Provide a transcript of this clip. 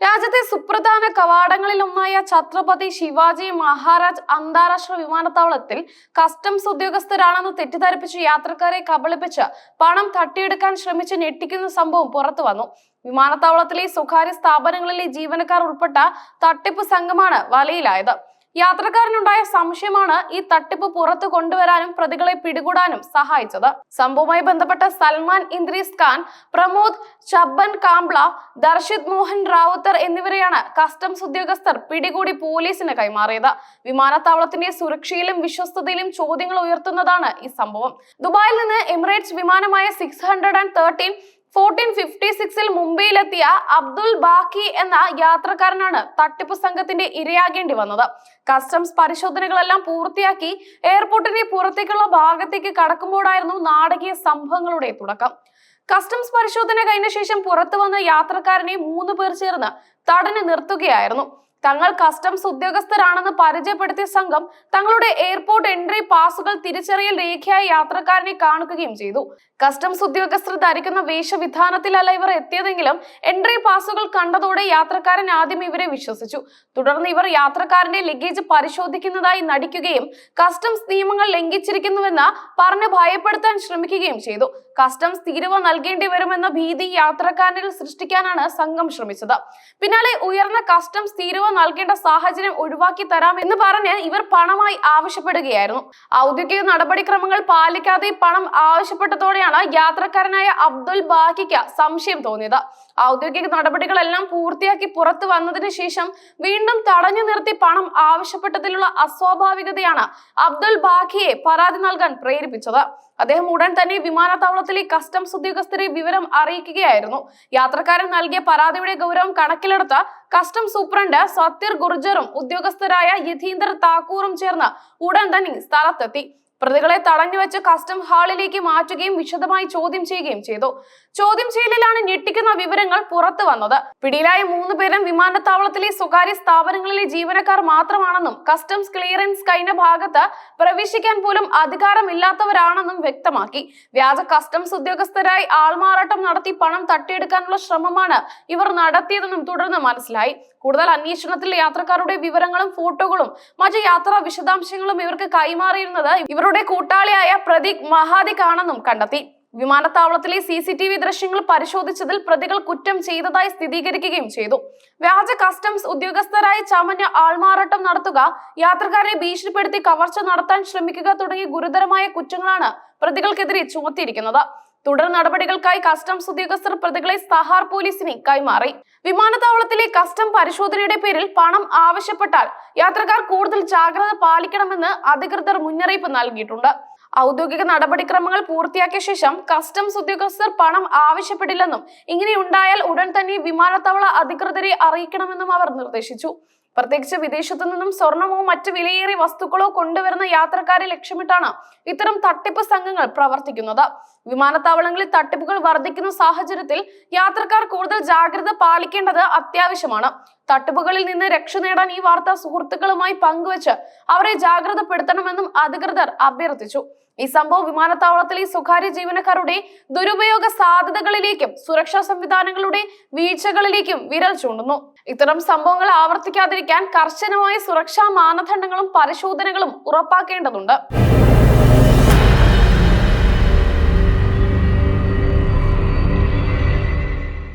രാജ്യത്തെ സുപ്രധാന കവാടങ്ങളിലൊന്നായ ഛത്രപതി ശിവാജി മഹാരാജ് അന്താരാഷ്ട്ര വിമാനത്താവളത്തിൽ കസ്റ്റംസ് ഉദ്യോഗസ്ഥരാണെന്ന് തെറ്റിദ്ധരിപ്പിച്ച് യാത്രക്കാരെ കബളിപ്പിച്ച് പണം തട്ടിയെടുക്കാൻ ശ്രമിച്ച് ഞെട്ടിക്കുന്ന സംഭവം പുറത്തു വന്നു. വിമാനത്താവളത്തിലെ സ്വകാര്യ സ്ഥാപനങ്ങളിലെ ജീവനക്കാർ ഉൾപ്പെട്ട തട്ടിപ്പ് സംഘമാണ് വലയിലായത്. യാത്രക്കാരനുണ്ടായ സംശയമാണ് ഈ തട്ടിപ്പ് പുറത്തു കൊണ്ടുവരാനും പ്രതികളെ പിടികൂടാനും സഹായിച്ചത്. സംഭവവുമായി ബന്ധപ്പെട്ട സൽമാൻ ഇന്ദ്രീസ് ഖാൻ പ്രമോദ് ചബ്ബൻ കാംബ്ല ദർശിത് മോഹൻ റാവുത്തർ എന്നിവരെയാണ് കസ്റ്റംസ് ഉദ്യോഗസ്ഥർ പിടികൂടി പോലീസിന് കൈമാറിയത്. വിമാനത്താവളത്തിന്റെ സുരക്ഷയിലും വിശ്വസ്തതയിലും ചോദ്യങ്ങൾ ഉയർത്തുന്നതാണ് ഈ സംഭവം. ദുബായിൽ നിന്ന് Emirates വിമാനമായ six hundred and thirteen fourteen fifty സിക്സിൽ മുംബൈയിലെത്തിയ അബ്ദുൽ ബാക്കി എന്ന യാത്രക്കാരനാണ് തട്ടിപ്പ് സംഘത്തിന്റെ ഇരയാകേണ്ടി വന്നത്. കസ്റ്റംസ് പരിശോധനകളെല്ലാം പൂർത്തിയാക്കി എയർപോർട്ടിന്റെ പുറത്തേക്കുള്ള ഭാഗത്തേക്ക് കടക്കുമ്പോഴായിരുന്നു നാടകീയ സംഭവങ്ങളുടെ തുടക്കം. കസ്റ്റംസ് പരിശോധന കഴിഞ്ഞ ശേഷം പുറത്തു വന്ന യാത്രക്കാരനെ മൂന്ന് പേർ ചേർന്ന് തടഞ്ഞു നിർത്തുകയായിരുന്നു. തങ്ങൾ കസ്റ്റംസ് ഉദ്യോഗസ്ഥരാണെന്ന് പരിചയപ്പെടുത്തിയ സംഘം തങ്ങളുടെ എയർപോർട്ട് എൻട്രി പാസുകൾ തിരിച്ചറിയൽ രേഖയായി യാത്രക്കാരനെ കാണിക്കുകയും ചെയ്തു. കസ്റ്റംസ് ഉദ്യോഗസ്ഥർ ധരിക്കുന്ന വേഷവിധാനത്തിലല്ല ഇവർ എത്തിയതെങ്കിലും എൻട്രി പാസുകൾ കണ്ടതോടെ യാത്രക്കാരൻ ആദ്യം ഇവരെ വിശ്വസിച്ചു. തുടർന്ന് ഇവർ യാത്രക്കാരന്റെ ലഗേജ് പരിശോധിക്കുന്നതായി നടിക്കുകയും കസ്റ്റംസ് നിയമങ്ങൾ ലംഘിച്ചിരിക്കുന്നുവെന്ന് പറഞ്ഞ് ഭയപ്പെടുത്താൻ ശ്രമിക്കുകയും ചെയ്തു. കസ്റ്റംസ് തീരുവ നൽകേണ്ടി വരുമെന്ന ഭീതി യാത്രക്കാരനിൽ സൃഷ്ടിക്കാനാണ് സംഘം ശ്രമിച്ചത്. പിന്നാലെ ഉയർന്ന കസ്റ്റംസ് തീരുവ നൽകേണ്ട സാഹചര്യം ഒഴിവാക്കി തരാം എന്ന് പറഞ്ഞ് ഇവർ പണമായി ആവശ്യപ്പെടുകയായിരുന്നു. ഔദ്യോഗിക നടപടിക്രമങ്ങൾ പാലിക്കാതെ പണം ആവശ്യപ്പെട്ടതോടെയാണ് യാത്രക്കാരനായ അബ്ദുൽ ബാക്കിക്ക് സംശയം തോന്നിയത്. ഔദ്യോഗിക നടപടികളെല്ലാം പൂർത്തിയാക്കി പുറത്തു വന്നതിന് ശേഷം വീണ്ടും തടഞ്ഞു നിർത്തി പണം ആവശ്യപ്പെട്ടതിലുള്ള അസ്വാഭാവികതയാണ് അബ്ദുൽ ബാഖിയെ പരാതി നൽകാൻ പ്രേരിപ്പിച്ചത്. അദ്ദേഹം ഉടൻ തന്നെ വിമാനത്താവളത്തിലെ കസ്റ്റംസ് ഉദ്യോഗസ്ഥരെ വിവരം അറിയിക്കുകയായിരുന്നു. യാത്രക്കാരൻ നൽകിയ പരാതിയുടെ ഗൗരവം കണക്കിലെടുത്ത കസ്റ്റംസ് സൂപ്രണ്ട് സത്യർ ഗുർജറും ഉദ്യോഗസ്ഥരായ യഥീന്ദർ താക്കൂറും ചേർന്ന് ഉടൻ തന്നെ സ്ഥലത്തെത്തി. പ്രതികളെ തടഞ്ഞുവെച്ച് കസ്റ്റം ഹാളിലേക്ക് മാറ്റുകയും വിശദമായി ചോദ്യം ചെയ്യുകയും ചെയ്തു. ചോദ്യം ചെയ്യലിലാണ് ഞെട്ടിക്കുന്ന വിവരങ്ങൾ പുറത്തു വന്നത്. പിടിയിലായ മൂന്ന് പേരും വിമാനത്താവളത്തിലെ സ്വകാര്യ സ്ഥാപനങ്ങളിലെ ജീവനക്കാർ മാത്രമാണെന്നും കസ്റ്റംസ് ക്ലിയറൻസ് കഴിഞ്ഞ ഭാഗത്ത് പ്രവേശിക്കാൻ പോലും അധികാരമില്ലാത്തവരാണെന്നും വ്യക്തമാക്കി. വ്യാജ കസ്റ്റംസ് ഉദ്യോഗസ്ഥരായി ആൾമാറാട്ടം നടത്തി പണം തട്ടിയെടുക്കാനുള്ള ശ്രമമാണ് ഇവർ നടത്തിയതെന്നും തുടർന്ന് മനസ്സിലായി. കൂടുതൽ അന്വേഷണത്തിൽ യാത്രക്കാരുടെ വിവരങ്ങളും ഫോട്ടോകളും മറ്റു യാത്രാ വിശദാംശങ്ങളും ഇവർക്ക് കൈമാറിയിരുന്നത് ഇവരുടെ കൂട്ടാളിയായ പ്രതീക് മഹാദിക് ആണെന്നും കണ്ടെത്തി. വിമാനത്താവളത്തിലെ സി സി ടി വി ദൃശ്യങ്ങൾ പരിശോധിച്ചതിൽ പ്രതികൾ കുറ്റം ചെയ്തതായി സ്ഥിരീകരിക്കുകയും ചെയ്തു. വ്യാജ കസ്റ്റംസ് ഉദ്യോഗസ്ഥരായി ചമഞ്ഞ ആൾമാറാട്ടം നടത്തുക യാത്രക്കാരെ ഭീഷണിപ്പെടുത്തി കവർച്ച നടത്താൻ ശ്രമിക്കുക തുടങ്ങിയ ഗുരുതരമായ കുറ്റങ്ങളാണ് പ്രതികൾക്കെതിരെ ചുമത്തിയിരിക്കുന്നത്. തുടർ നടപടികൾക്കായി കസ്റ്റംസ് ഉദ്യോഗസ്ഥർ പ്രതികളെ സഹാർ പോലീസിന് കൈമാറി. വിമാനത്താവളത്തിലെ കസ്റ്റം പരിശോധനയുടെ പേരിൽ പണം ആവശ്യപ്പെട്ടാൽ യാത്രക്കാർ കൂടുതൽ ജാഗ്രത പാലിക്കണമെന്ന് അധികൃതർ മുന്നറിയിപ്പ് നൽകിയിട്ടുണ്ട്. ഔദ്യോഗിക നടപടിക്രമങ്ങൾ പൂർത്തിയാക്കിയ ശേഷം കസ്റ്റംസ് ഉദ്യോഗസ്ഥർ പണം ആവശ്യപ്പെടില്ലെന്നും ഇങ്ങനെയുണ്ടായാൽ ഉടൻ തന്നെ വിമാനത്താവള അധികൃതരെ അറിയിക്കണമെന്നും അവർ നിർദ്ദേശിച്ചു. പ്രത്യേകിച്ച് വിദേശത്തു നിന്നും സ്വർണമോ മറ്റ് വിലയേറിയ വസ്തുക്കളോ കൊണ്ടുവരുന്ന യാത്രക്കാരെ ലക്ഷ്യമിട്ടാണ് ഇത്തരം തട്ടിപ്പ് സംഘങ്ങൾ പ്രവർത്തിക്കുന്നത്. വിമാനത്താവളങ്ങളിൽ തട്ടിപ്പുകൾ വർദ്ധിക്കുന്ന സാഹചര്യത്തിൽ യാത്രക്കാർ കൂടുതൽ ജാഗ്രത പാലിക്കേണ്ടത് അത്യാവശ്യമാണ്. തട്ടിപ്പുകളിൽ നിന്ന് രക്ഷ നേടാൻ ഈ വാർത്ത സുഹൃത്തുക്കളുമായി പങ്കുവച്ച് അവരെ ജാഗ്രതപ്പെടുത്തണമെന്നും അധികൃതർ അഭ്യർത്ഥിച്ചു. ഈ സംഭവം വിമാനത്താവളത്തിലെ സ്വകാര്യ ജീവനക്കാരുടെ ദുരുപയോഗ സാധ്യതകളിലേക്കും സുരക്ഷാ സംവിധാനങ്ങളുടെ വീഴ്ചകളിലേക്കും വിരൽ ചൂണ്ടുന്നു. ഇത്തരം സംഭവങ്ങൾ ആവർത്തിക്കാതിരിക്കാൻ കർശനമായ സുരക്ഷാ മാനദണ്ഡങ്ങളും പരിശോധനകളും ഉറപ്പാക്കേണ്ടതുണ്ട്.